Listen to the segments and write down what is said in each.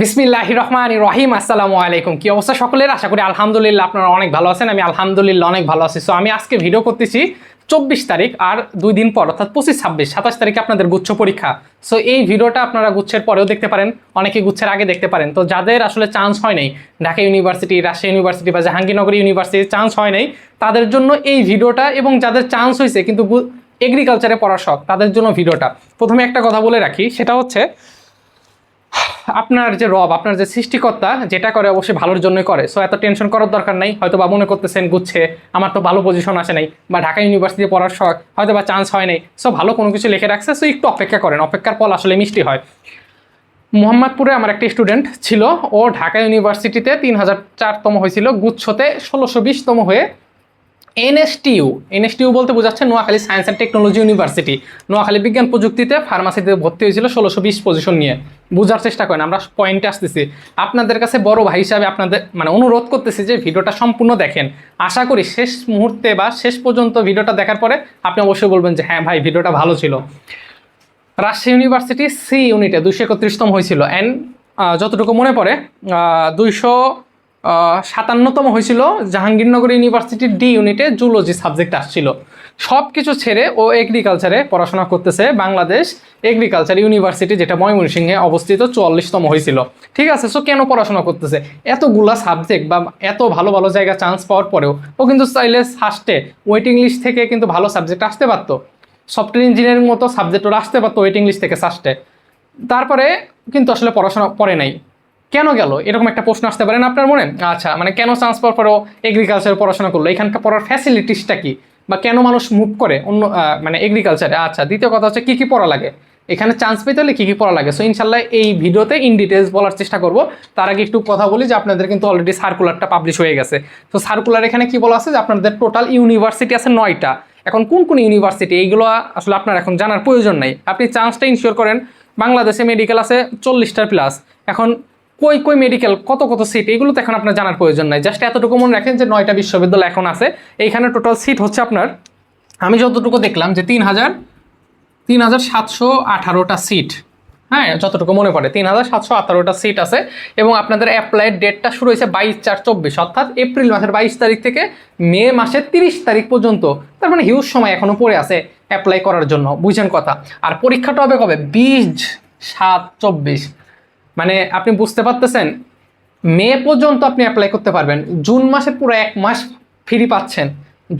বিসমিল্লাহ রহমান রহিম, আসসালামু আলাইকুম। কি অবস্থা সকলের? আশা করি আলহামদুলিল্লাহ আপনারা অনেক ভালো আছেন, আমি আলহামদুলিল্লাহ অনেক ভালো আছি। সো আমি আজকে ভিডিও করতেছি চব্বিশ তারিখ আর দুই দিন পর, অর্থাৎ পঁচিশ ছাব্বিশ, সাতাশ তারিখে আপনাদের গুচ্ছ পরীক্ষা। সো এই ভিডিওটা আপনারা গুচ্ছের পরেও দেখতে পারেন, অনেকে গুচ্ছের আগে দেখতে পারেন। তো যাদের আসলে চান্স হয় নাই, ঢাকা ইউনিভার্সিটি রাজশাহী ইউনিভার্সিটি বা জাহাঙ্গীরনগর ইউনিভার্সিটির চান্স হয় নাই, তাদের জন্য এই ভিডিওটা এবং যাদের চান্স হয়েছে কিন্তু এগ্রিকালচারে পড়ার শখ, তাদের জন্য ভিডিওটা। প্রথমে একটা কথা বলে রাখি, সেটা হচ্ছে আপনার যে রব, আপনার যে সৃষ্টিকর্তা, যেটা করে অবশ্যই ভালোর জন্যই করে। সো এত টেনশন করার দরকার নাই। হয়তো বা মনে করতেছেন, গুচ্ছে, আমার তো ভালো পজিশন আসে নাই। বা ঢাকা ইউনিভার্সিটি পড়ার শখ হয়তো বা চান্স হয় নাই। সো ভালো কোনো কিছু লিখে রাখছে। সো একটু অপেক্ষা করেন। অপেক্ষার ফল আসলে মিষ্টি হয়। মোহাম্মদপুরে আমার একটা স্টুডেন্ট ছিল। ও ঢাকা ইউনিভার্সিটিতে তিন হাজার চারতম হয়েছিল। গুচ্ছতে ষোলোশো বিশতম হয়ে এনএসটিইউ এনএসটিইউ বলতে বোঝাচ্ছে Noakhali science and technology university Noakhali বিজ্ঞান প্রযুক্তিতে ফার্মাসিতে ভর্তি হয়েছিল ষোলোশো বিশ পজিশন নিয়ে। বোঝার চেষ্টা করেন, আমরা পয়েন্টে আসতেছি। আপনাদের কাছে বড় ভাই হিসাবে আপনাদের মানে অনুরোধ করতেছি যে ভিডিওটা সম্পূর্ণ দেখেন। আশা করি শেষ মুহূর্তে বা শেষ পর্যন্ত ভিডিওটা দেখার পরে আপনি অবশ্যই বলবেন যে হ্যাঁ ভাই, ভিডিওটা ভালো ছিল। রাজশাহী ইউনিভার্সিটি সি ইউনিটে দুইশো একত্রিশতম হয়েছিল। অ্যান্ড যতটুকু মনে পড়ে দুইশো সাতান্নতম হয়েছিল জাহাঙ্গীরনগর ইউনিভার্সিটির ডি ইউনিটে জুলজি সাবজেক্ট আসছিল। সব কিছু ছেড়ে ও এগ্রিকালচারে পড়াশোনা করতেছে বাংলাদেশ এগ্রিকালচার ইউনিভার্সিটি যেটা ময়মনসিংহে অবস্থিত, চুয়াল্লিশতম হয়েছিল। ঠিক আছে সো কেন পড়াশোনা করতেছে? এতগুলা সাবজেক্ট বা এত ভালো ভালো জায়গা চান্স পাওয়ার পরেও ও কিন্তু চাইলে ফার্স্টে ওয়েটিং লিস্ট থেকে কিন্তু ভালো সাবজেক্ট আসতে পারতো। সফটওয়্যার ইঞ্জিনিয়ারিং মতো সাবজেক্ট ওরা আসতে পারতো ওয়েটিং লিস্ট থেকে ফার্স্টে তারপরে কিন্তু আসলে পড়াশোনা পড়ে নাই। কেন গেল? এরকম একটা প্রশ্ন আসতে পারেন আপনার মনে? আচ্ছা মানে কেন চান্স পাওয়ার এগ্রিকালচারে পড়াশোনা করল? এখানকার পড়ার ফ্যাসিলিটিসটা কি? বা কেন মানুষ মুভ করে অন্য মানে এগ্রিকালচারে আচ্ছা দ্বিতীয় কথা হচ্ছে কী কী পড়া লাগে? এখানে চান্স পেতে হলে কী কী পড়া লাগে? সো ইনশাল্লাহ এই ভিডিওতে ইন ডিটেলস বলার চেষ্টা করব। তার আগে একটু কথা বলি যে আপনাদের কিন্তু অলরেডি সার্কুলারটা পাবলিশ হয়ে গেছে। তো সার্কুলার এখানে কি বলা আছে? যে আপনাদের টোটাল ইউনিভার্সিটি আছে নয়টা। এখন কোন কোন ইউনিভার্সিটি এইগুলো আসলে আপনার এখন জানার প্রয়োজন নাই। আপনি চান্সটা ইনশিওর করেন, বাংলাদেশে মেডিকেল আছে চল্লিশটার প্লাস এখন কই কই মেডিকেল কত কত সিট এগুলো তো এখন আপনার জানার প্রয়োজন নাই। জাস্ট এতটুকু মনে রাখেন যে নয়টা বিশ্ববিদ্যালয় এখন আছে। এইখানে টোটাল সিট হচ্ছে আপনার, আমি যতটুকু দেখলাম যে তিন হাজার তিন হাজার সাতশো আঠারোটা সিট হ্যাঁ যতটুকু মনে পড়ে, তিন হাজার সাতশো আঠারোটা সিট আছে এবং আপনাদের অ্যাপ্লাইড ডেটটা শুরু হয়েছে বাইশ চার চব্বিশ, অর্থাৎ এপ্রিল মাসের বাইশ তারিখ থেকে মে মাসের তিরিশ তারিখ পর্যন্ত। তার মানে হিউজ সময় এখনও পড়ে আছে অ্যাপ্লাই করার জন্য বুঝছেন কথা। আর পরীক্ষাটা হবে কবে? বিশ সাত চব্বিশ। মানে আপনি বুঝতে পারতেছেন, মে পর্যন্ত আপনি অ্যাপ্লাই করতে পারবেন। জুন মাসে পুরো এক মাস ফ্রি পাচ্ছেন।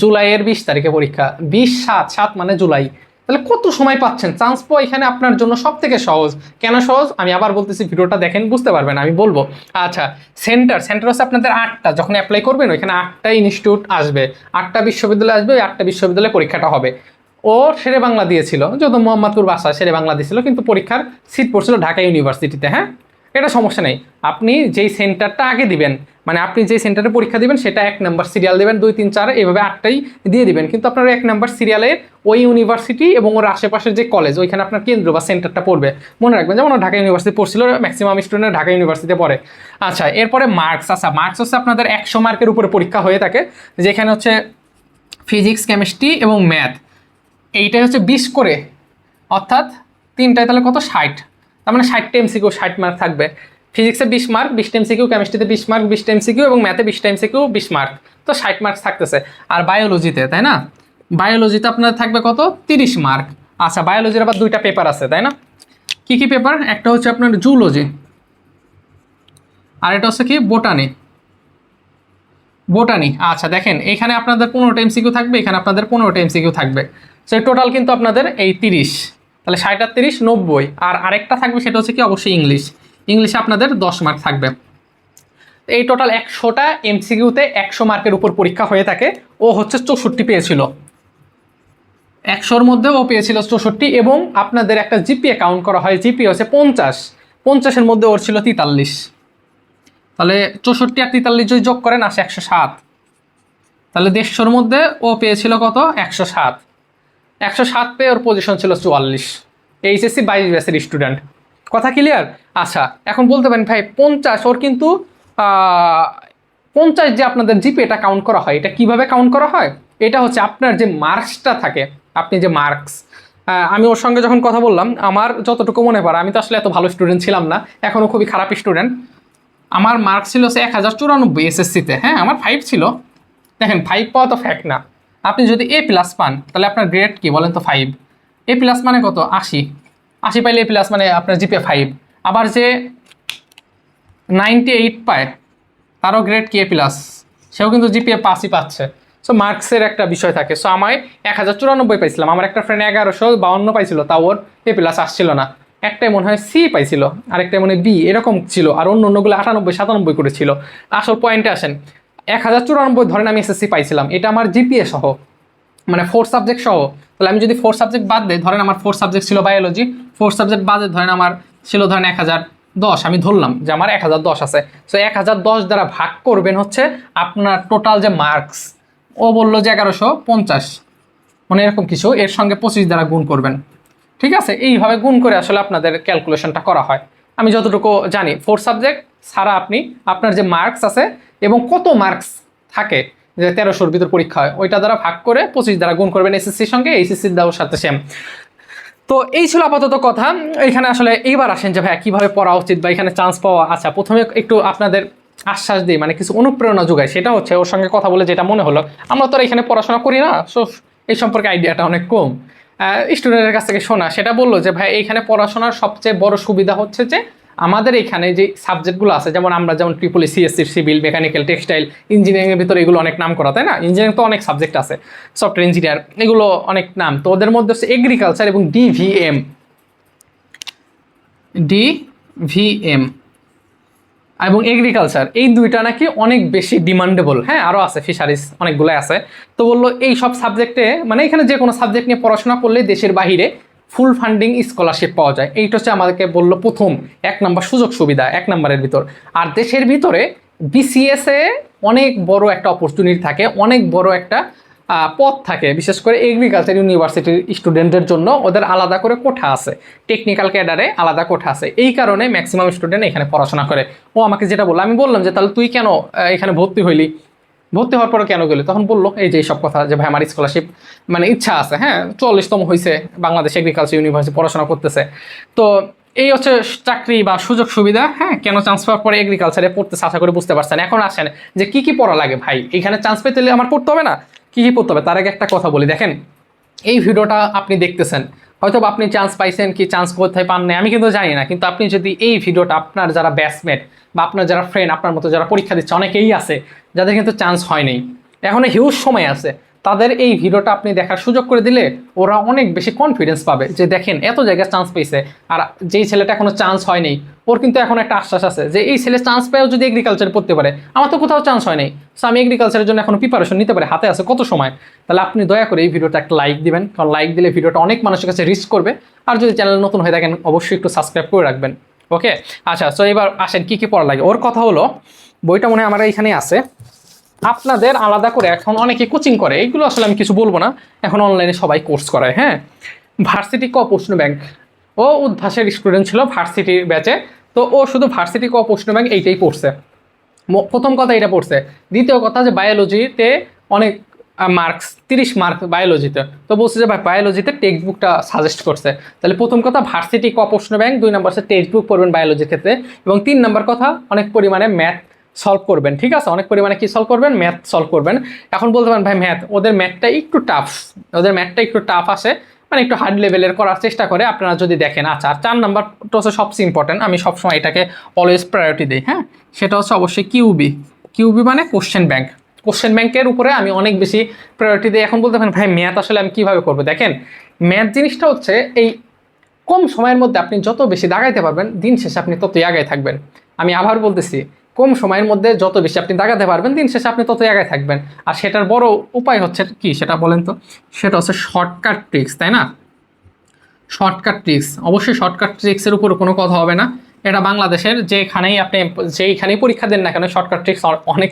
জুলাইয়ের বিশ তারিখে পরীক্ষা। বিশ সাত সাত মানে জুলাই। তাহলে কত সময় পাচ্ছেন? চান্স পাওয়া এখানে আপনার জন্য সব থেকে সহজ। কেন সহজ? আমি আবার বলতেছি, ভিডিওটা দেখেন, বুঝতে পারবেন, আমি বলব। আচ্ছা সেন্টার সেন্টার হচ্ছে আপনাদের আটটা। যখন অ্যাপ্লাই করবেন, ওইখানে আটটা ইনস্টিটিউট আসবে। আটটা বিশ্ববিদ্যালয় আসবে, ওই আটটা বিশ্ববিদ্যালয়ে পরীক্ষাটা হবে। ও শেরে বাংলা দিয়েছিল, যত মোহাম্মদপুর বাসা শেরে বাংলা দিয়েছিল, কিন্তু পরীক্ষার সিট পড়ছিল ঢাকা ইউনিভার্সিটিতে হ্যাঁ? এটা সমস্যা নেই। আপনি যেই সেন্টারটা আগে দিবেন মানে আপনি যেই সেন্টারে পরীক্ষা দিবেন, সেটা এক নাম্বার সিরিয়াল দেবেন, দুই, তিন, চার, এভাবে আটটাই দিয়ে দিবেন। কিন্তু আপনার এক নাম্বার সিরিয়ালে ওই ইউনিভার্সিটি এবং ওর আশেপাশের যে কলেজ, ওইখানে আপনার কেন্দ্র বা সেন্টারটা পড়বে। মনে রাখবেন, যেমন ঢাকা ইউনিভার্সিটি পড়ছিল, ম্যাক্সিমাম স্টুডেন্ট ঢাকা ইউনিভার্সিটিতে পড়ে। আচ্ছা এরপরে মার্কস আচ্ছা মার্কস হচ্ছে আপনাদের একশো মার্কের উপরে পরীক্ষা হয়ে থাকে, যেখানে হচ্ছে ফিজিক্স, কেমিস্ট্রি এবং ম্যাথ। এইটাই হচ্ছে বিশ করে, অর্থাৎ তিনটায় তাহলে কত? ষাট। তার মানে ষাটটা এমসিকিউ ষাট মার্ক থাকবে। ফিজিক্সে বিশ মার্ক বিশটা এমসিকিউ কেমিস্ট্রিতে বিশ মার্ক বিশটা এমসিকিউ এবং ম্যাথে বিশটা এমসিকিউ বিশ মার্ক তো ষাট মার্কস থাকতেছে। আর বায়োলজিতে তাই না? বায়োলজিতে আপনার থাকবে কত? তিরিশ মার্ক আচ্ছা বায়োলজির আবার দুইটা পেপার আছে, তাই না? কি কি পেপার একটা হচ্ছে আপনার জুলজি আর এটা হচ্ছে কি? বোটানি বোটানি আচ্ছা দেখেন, এখানে আপনাদের পনেরোটা এমসিকিউ থাকবে, এখানে আপনাদের পনেরোটা এমসিকিউ থাকবে। সেই টোটাল কিন্তু আপনাদের এই তিরিশ। তাহলে ষাট আর তিরিশ, নব্বই। আর আরেকটা থাকবে, সেটা হচ্ছে কি, অবশ্যই ইংলিশ। ইংলিশে আপনাদের দশ মার্ক থাকবে। এই টোটাল একশোটা এমসিকিউতে একশো মার্কের উপর পরীক্ষা হয়ে থাকে। ও হচ্ছে চৌষট্টি পেয়েছিল। একশোর মধ্যে ও পেয়েছিল চৌষট্টি এবং আপনাদের একটা জিপিএ কাউন্ট করা হয় জিপিএ হচ্ছে পঞ্চাশ। পঞ্চাশের মধ্যে ওর ছিল তেতাল্লিশ। তাহলে চৌষট্টি আর তেতাল্লিশ যদি যোগ করেন, আসে একশো সাত। তাহলে দেড়শোর মধ্যে ও পেয়েছিল কত? একশো সাত। একশো সাত পেয়ে ওর পজিশন ছিল চুয়াল্লিশ। এইচএসসি বাইশ ব্যাসের স্টুডেন্ট কথা ক্লিয়ার আচ্ছা এখন বলতে পারেন ভাই, পঞ্চাশ, ওর কিন্তু পঞ্চাশ যে আপনাদের জিপে এটা কাউন্ট করা হয়, এটা কীভাবে কাউন্ট করা হয়? এটা হচ্ছে আপনার যে মার্কসটা থাকে, আপনি যে মার্কস আমি ওর সঙ্গে যখন কথা বললাম, আমার যতটুকু মনে পড়ে, আমি তো আসলে এত ভালো স্টুডেন্ট ছিলাম না এখনও খুবই খারাপ স্টুডেন্ট আমার মার্কস ছিল সে এক হাজার চুরানব্বই এসএসসিতে হ্যাঁ আমার ফাইভ ছিল। দেখেন ফাইভ পাওয়া তো ফ্যাক্ট না। আপনি যদি এ প্লাস পান, তাহলে আপনার গ্রেড কি বলেন তো ফাইভ এ প্লাস মানে কত? আশি। আশি পাইলে এ প্লাস মানে আপনার জিপে ফাইভ আবার যে নাইনটি এইট পায়, তারও গ্রেড কি এ প্লাস সেও কিন্তু জিপিএ পাসই পাচ্ছে। সো মার্কসের একটা বিষয় থাকে। সো আমায় এক হাজার চুরানব্বই পাইছিলাম। আমার একটা ফ্রেন্ড এগারোশো বাউন্ন পাইছিল, তাও ওর এ প্লাস আসছিল না। একটাই মনে হয় সি পাইছিল, আরেকটাই মনে হয় বি এরকম ছিল। আর অন্য অন্যগুলো আটানব্বই, সাতানব্বই করেছিল। আসল পয়েন্টে আসেন। এক হাজার চুরানব্বই ধরেন আমি এসএসসি পাইছিলাম, এটা আমার জিপিএ সহ মানে ফোর সাবজেক্ট সহ। তাহলে আমি যদি ফোর সাবজেক্ট বাদ দিই, ধরেন আমার ফোর সাবজেক্ট ছিল বায়োলজি ফোর সাবজেক্ট বাদে ধরেন আমার ছিল ধরেন এক হাজার দশ, আমি ধরলাম যে আমার এক হাজার দশ আছে। সো এক হাজার দশ দ্বারা ভাগ করবেন হচ্ছে আপনার টোটাল যে মার্কস ও বলল যে এগারোশো পঞ্চাশ। মানে এরকম কিছু, এর সঙ্গে পঁচিশ দ্বারা গুণ করবেন। ঠিক আছে? এইভাবে গুণ করে আসলে আপনাদের ক্যালকুলেশনটা করা হয়। আমি যতটুকু জানি ফোর সাবজেক্ট ছাড়া আপনি আপনার যে মার্কস আছে এবং কত মার্কস থাকে যে তেরোশোর ভিতর পরীক্ষা হয়, ওইটা দ্বারা ভাগ করে পঁচিশ দ্বারা গুণ করবেন এসএসসির সঙ্গে এইচএসসির দাও সাথে সেম তো এই ছিল আপাতত কথা। এখানে আসলে এইবার আসেন যে ভাই কীভাবে পড়া উচিত বা এখানে চান্স পাওয়া? আচ্ছা প্রথমে একটু আপনাদের আশ্বাস দিই মানে কিছু অনুপ্রেরণা যোগায় সেটা হচ্ছে ওর সঙ্গে কথা বলে যেটা মনে হলো, আমরা তো আর এখানে পড়াশোনা করি না, সো এই সম্পর্কে আইডিয়াটা অনেক কম। স্টুডেন্টের কাছ থেকে শোনা। সেটা বলল যে, ভাই, এইখানে পড়াশোনার সবচেয়ে বড় সুবিধা হচ্ছে যে, আমাদের এখানে যে সাবজেক্টগুলো আছে, যেমন আমরা যেমন triple E CSC civil mechanical textile ইঞ্জিনিয়ারিংয়ের ভিতরে এগুলো অনেক নাম করা, তাই না? ইঞ্জিনিয়ারিং তো অনেক সাবজেক্ট আছে সফটওয়্যার ইঞ্জিনিয়ার এগুলো অনেক নাম। তো ওদের মধ্যে হচ্ছে এগ্রিকালচার এবং ডিভিএম ডিভিএম এবং এগ্রিকালচার এই দুইটা নাকি অনেক বেশি ডিমান্ডেবল হ্যাঁ আরও আছে ফিশারিজ অনেকগুলো আছে। তো বলল, এই সব সাবজেক্টে মানে এখানে যে কোনো সাবজেক্ট নিয়ে পড়াশোনা করলে দেশের বাহিরে ফুল ফান্ডিং স্কলারশিপ পাওয়া যায়। এইটা হচ্ছে আমাদেরকে বলল প্রথম, এক নম্বর সুযোগ সুবিধা, এক নম্বরের ভিতর। আর দেশের ভিতরে বিসিএসে অনেক বড় একটা অপরচুনিটি থাকে, অনেক বড় একটা পথ থাকে। বিশেষ করে এগ্রিকালচার ইউনিভার্সিটির স্টুডেন্টদের জন্য ওদের আলাদা করে কোঠা আছে। টেকনিক্যাল ক্যাডারে আলাদা কোঠা আছে। এই কারণে ম্যাক্সিমাম স্টুডেন্ট এখানে পড়াশোনা করে। ও আমাকে যেটা বলল, আমি বললাম যে, তাহলে তুই কেন এখানে ভর্তি হইলি? ভর্তি হওয়ার পরে কেন গেলি? তখন বলল, এই যে সব কথা যে ভাই, আমার স্কলারশিপ মানে ইচ্ছা আছে। হ্যাঁ চল্লিশতম হয়েছে বাংলাদেশ এগ্রিকালচার ইউনিভার্সিটি পড়াশোনা করতেছে। তো এই হচ্ছে চাকরি বা সুযোগ সুবিধা হ্যাঁ কেন চান্স পাওয়ার পরে এগ্রিকালচারে পড়তেছে, আশা করে বুঝতে পারছেন। এখন আসেন যে, কি কি পড়া লাগে ভাই? এখানে চান্স পেতে আমার পড়তে হবে না? কি কী পড়তে হবে? তার আগে একটা কথা বলি। দেখেন, এই ভিডিওটা আপনি দেখতেছেন। হয়তো আপনি চান্স পাইছেন কি চান্স কোথায় পান নাই আমি কিন্তু জানি না। কিন্তু আপনি যদি এই ভিডিওটা আপনার যারা ব্যাচমেট বা আপনার যারা ফ্রেন্ড আপনার মতো যারা পরীক্ষা দিচ্ছে, অনেকেই আছে, যাদের কিন্তু চান্স হয়নি। এখন হিউজ সময় আছে। তাদের এই ভিডিওটা আপনি দেখার সুযোগ করে দিলে ওরা অনেক বেশি কনফিডেন্স পাবে যে দেখেন, এত জায়গায় চান্স পেয়েছে। আর যেই ছেলেটা এখনও চান্স হয়নি, ওর কিন্তু এখন একটা আশ্বাস আছে যে এই ছেলে চান্স পেয়েও যদি এগ্রিকালচার পড়তে পারে, আমার তো কোথাও চান্স হয়নি। সো আমি এগ্রিকালচারের জন্য এখনও প্রিপারেশন নিতে পারি, হাতে আছে কত সময়? তাহলে আপনি দয়া করে এই ভিডিওটা একটা লাইক দিবেন, কারণ লাইক দিলে ভিডিওটা অনেক মানুষের কাছে রিচ করবে। আর যদি চ্যানেল নতুন হয়ে থাকেন, অবশ্যই একটু সাবস্ক্রাইব করে রাখবেন। ওকে আচ্ছা সো এবার আসেন কি কি পড়া লাগে। ওর কথা হলো, বইটা মনে হয় আমার এখানে আছে। আপনাদের আলাদা করে এখন অনেকে কোচিং করে। এইগুলো আসলে আমি কিছু বলব না। এখন অনলাইনে সবাই কোর্স করায় হ্যাঁ? ভার্সিটি ক প্রশ্ন ব্যাংক ও উদ্ভাসের স্টুডেন্ট ছিল ভার্সিটির ব্যাচে তো ও শুধু ভার্সিটি ক প্রশ্ন ব্যাংক এইটাই পড়ছে। প্রথম কথা এটা পড়ছে। দ্বিতীয় কথা যে বায়োলজিতে অনেক মার্কস তিরিশ মার্ক বায়োলজিতে তো বলছে যে ভাই বায়োলজিতে টেক্সট বুকটা সাজেস্ট করছে। তাহলে প্রথম কথা ভার্সিটি ক প্রশ্ন ব্যাংক দুই নম্বর হচ্ছে টেক্সট বুক পড়বেন বায়োলজির ক্ষেত্রে। এবং তিন নম্বর কথা, অনেক পরিমাণে ম্যাথ সলভ করবেন, ঠিক আছে? অনেক পরিমাণে কি সলভ করবেন? ম্যাথ সলভ করবেন। এখন বলতে পারেন, ভাই ম্যাথ ওদের ম্যাথটা একটু টাফ ওদের ম্যাথটা একটু টাফ আসে মানে একটু হার্ড লেভেলের করার চেষ্টা করে আপনারা যদি দেখেন। আচ্ছা আর চার নাম্বারটা হচ্ছে সবচেয়ে ইম্পর্টেন্ট আমি সবসময় এটাকে অলওয়েজ প্রায়োরিটি দিই হ্যাঁ? সেটা হচ্ছে অবশ্যই কিউবি কিউবি মানে কোশ্চেন ব্যাংক কোশ্চেন ব্যাংকের উপরে আমি অনেক বেশি প্রায়োরিটি দিই। এখন বলতে পারেন, ভাই ম্যাথ আসলে আমি কীভাবে করব? দেখেন ম্যাথ জিনিসটা হচ্ছে এই কম সময়ের মধ্যে আপনি যত বেশি দাগাইতে পারবেন, দিন শেষে আপনি ততই আগায় থাকবেন। আমি আবার বলতেছি কম সময়ের মধ্যে যত বেশি আপনি দাগাতে পারবেন, দিন শেষে আপনি ততই আগায় থাকবেন। আর সেটার বড় উপায় হচ্ছে কি, সেটা বলেন তো, সেটা হচ্ছে শর্টকাট ট্রিক্স তাই না? শর্টকাট ট্রিক্স অবশ্যই শর্টকাট ট্রিক্সের উপর কোনো কথা হবে না। এটা বাংলাদেশের যেখানেই আপনি, যেইখানেই পরীক্ষা দেন না কেন শর্টকাট ট্রিক্স অনেক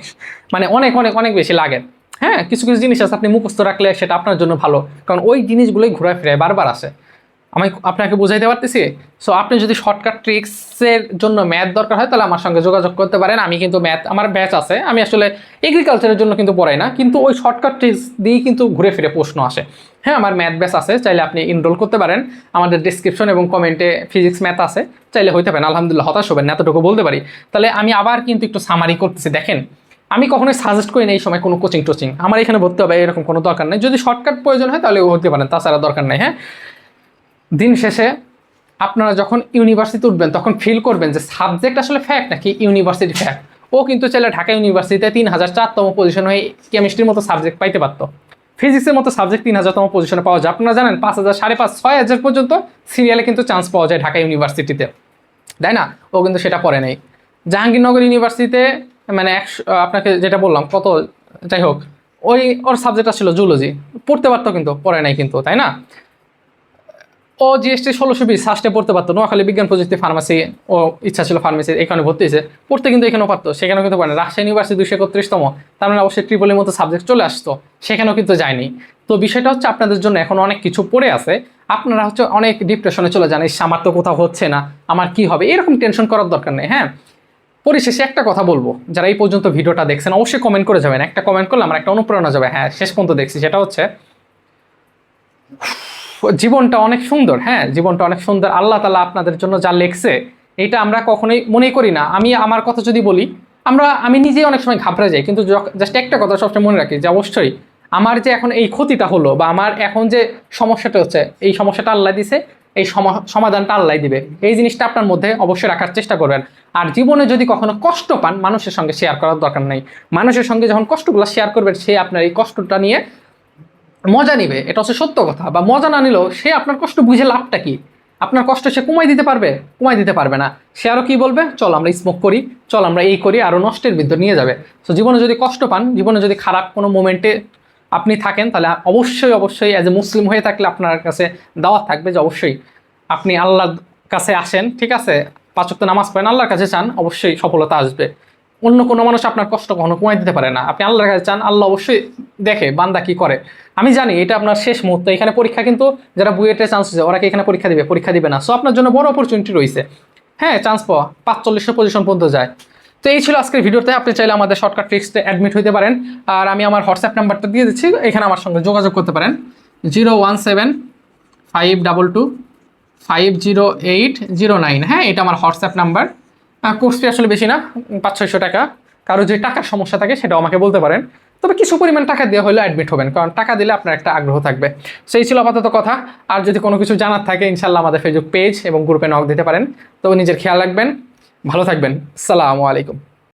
মানে অনেক অনেক অনেক বেশি লাগে। হ্যাঁ কিছু কিছু জিনিস আছে আপনি মুখস্থ রাখলে সেটা আপনার জন্য ভালো। কারণ ওই জিনিসগুলোই ঘুরে ফিরে বারবার আসে। আমি আপনাকে বুঝাইতে পারতেছি? সো আপনি যদি শর্টকাট ট্রিক্সের জন্য ম্যাথ দরকার হয় তাহলে আমার সঙ্গে যোগাযোগ করতে পারেন। আমি কিন্তু ম্যাথ আমার ব্যাচ আছে। আমি আসলে এগ্রিকালচারের জন্য কিন্তু পড়াই না। কিন্তু ওই শর্টকাট ট্রিক্স দিয়েই কিন্তু ঘুরে ফিরে প্রশ্ন আসে। হ্যাঁ আমার ম্যাথ ব্যাস আছে চাইলে আপনি ইনরোল করতে পারেন। আমাদের ডিসক্রিপশন এবং কমেন্টে ফিজিক্স ম্যাথ আছে। চাইলে হইতে পারেন আলহামদুলিল্লাহ হতাশ হবেন না, এতটুকু বলতে পারি। তাহলে আমি আবার কিন্তু একটু সামারি করতেছি। দেখেন আমি কখনোই সাজেস্ট করি না এই সময় কোনো কোচিং টোচিং আমার এখানে ভর্তি হবে এরকম কোনো দরকার নেই। যদি শর্টকাট প্রয়োজন হয় তাহলে হতে পারেন। তাছাড়া দরকার নেই হ্যাঁ? দিন শেষে আপনারা যখন ইউনিভার্সিটি উঠবেন, তখন ফিল করবেন যে সাবজেক্ট আসলে ফ্যাক্ট নাকি ইউনিভার্সিটি ফ্যাক্ট ও কিন্তু চাইলে ঢাকা ইউনিভার্সিটিতে তিন হাজার চারতম পজিশন হয়ে কেমিস্ট্রির মতো সাবজেক্ট পাইতে পারতো। ফিজিক্সের মতো সাবজেক্ট তিন হাজারতম পজিশনে পাওয়া যায়। আপনারা জানেন, পাঁচ হাজার, সাড়ে পাঁচ, ছয় হাজার পর্যন্ত সিরিয়ালে কিন্তু চান্স পাওয়া যায় ঢাকা ইউনিভার্সিটিতে তাই না? ও কিন্তু সেটা পড়ে নেই। জাহাঙ্গীরনগর ইউনিভার্সিটিতে মানে একশো আপনাকে যেটা বললাম, কত? যাই হোক, ওই, ওর সাবজেক্টটা ছিল জুলজি পড়তে পারতো কিন্তু, পড়ে নাই কিন্তু, তাই না? ও জিএসটি ষোলোশো বিশ ফার্স্টে পড়তে পারতো। নোয়াখালী বিজ্ঞান প্রযুক্তি ফার্মাসি ও ইচ্ছা ছিল ফার্মেসি, এখানে ভর্তি হয়েছে। পড়তে কিন্তু এখানেও পারতো, সেখানেও কিন্তু পারে। রাজশাহী ইউনিভার্সিটি দুশো একত্রিশতম, তার মানে অবশ্যই ট্রিপলের মতো সাবজেক্ট চলে আসতো, সেখানেও কিন্তু যায়নি। তো বিষয়টা হচ্ছে আপনাদের জন্য এখন অনেক কিছু পড়ে আছে। আপনারা হচ্ছে অনেক ডিপ্রেশনে চলে যান, ইস, আমার তো কোথাও হচ্ছে না, আমার কি হবে? এরকম টেনশন করার দরকার নেই হ্যাঁ? পরিশেষে একটা কথা বলব, যারা এই পর্যন্ত ভিডিওটা দেখছেন, অবশ্যই কমেন্ট করে যাবেন। একটা কমেন্ট করলে আমার একটা অনুপ্রেরণা যাবে। হ্যাঁ শেষ পর্যন্ত দেখছি, সেটা হচ্ছে জীবনটা অনেক সুন্দর হ্যাঁ জীবনটা অনেক সুন্দর। আল্লাহ তালা আপনাদের জন্য যা লেখছে, এটা আমরা কখনোই মনে করি না। আমি আমার কথা যদি বলি, আমরা, আমি নিজেই অনেক সময় ঘাবড়ে যাই, কিন্তু জাস্ট একটা কথা সবসময় মনে রাখি যে অবশ্যই আমার যে এখন এই ক্ষতিটা হলো বা আমার এখন যে সমস্যাটা হচ্ছে, এই সমস্যাটা আল্লাহ দিছে, এই সমা- সমাধানটা আল্লাহ দিবে। এই জিনিসটা আপনার মধ্যে অবশ্যই রাখার চেষ্টা করবেন। আর জীবনে যদি কখনো কষ্ট পান, মানুষের সঙ্গে শেয়ার করার দরকার নেই। মানুষের সঙ্গে যখন কষ্টগুলো শেয়ার করবেন, সে আপনার এই কষ্টটা নিয়ে মজা নিবে, এটা হচ্ছে সত্য কথা, বা মজা না নিলেও সে আপনার কষ্ট বুঝে লাভটা কি? আপনার কষ্ট সে কমাই দিতে পারবে? কমাই দিতে পারবে না। সে আরও কি বলবে? চল আমরা স্মোক করি, চল আমরা এই করি আরও নষ্টের ভিতর নিয়ে যাবে। তো জীবনে যদি কষ্ট পান, জীবনে যদি খারাপ কোনো মোমেন্টে আপনি থাকেন, তাহলে অবশ্যই অবশ্যই অ্যাজ এ মুসলিম হয়ে থাকলে আপনার কাছে দাওয়াত থাকবে যে অবশ্যই আপনি আল্লাহর কাছে আসেন, ঠিক আছে? পাঁচক্ত নামাজ পড়েন, আল্লাহর কাছে চান, অবশ্যই সফলতা আসবে। অন্য কোনো মানুষ আপনার কষ্ট কখনো কমাই দিতে পারে না। আপনি আল্লাহর কাছে চান, আল্লাহ অবশ্যই দেখে বান্দা কি করে। আমি জানি এটা আপনার শেষ মুহূর্ত, এখানে পরীক্ষা কিন্তু যারা বুয়েটের চান্স হয়েছে ওরা কি এখানে পরীক্ষা দিবে? পরীক্ষা দিবে না। সো আপনার জন্য বড় অপরচুনিটি রয়েছে। হ্যাঁ চান্স পাওয়া, পাঁচচল্লিশশো পজিশন পর্যন্ত যায়। তো এই ছিল আজকের ভিডিওতে। আপনি চাইলে আমাদের শর্টকাট ফিক্সতে অ্যাডমিট হতে পারেন। আর আমি আমার হোয়াটসঅ্যাপ নাম্বারটা দিয়ে দিচ্ছি, এখানে আমার সঙ্গে যোগাযোগ করতে পারেন। Zero one seven five double two five zero eight zero nine হ্যাঁ এটা আমার হোয়াটসঅ্যাপ নাম্বার। কোর্স ফি আসলে বেশি না পাঁচ, ছয়শো টাকা। কারও যে টাকার সমস্যা থাকে সেটাও আমাকে বলতে পারেন। তবে কিছু পরিমাণ টাকা দেওয়া হলে অ্যাডমিট হবেন, কারণ টাকা দিলে আপনার একটা আগ্রহ থাকবে। সেই ছিল আপাতত কথা। আর যদি কোনো কিছু জানার থাকে ইনশাল্লাহ আমাদের ফেসবুক পেজ এবং গ্রুপে নক দিতে পারেন। তবে নিজের খেয়াল রাখবেন। ভালো থাকবেন। সালামু আলাইকুম।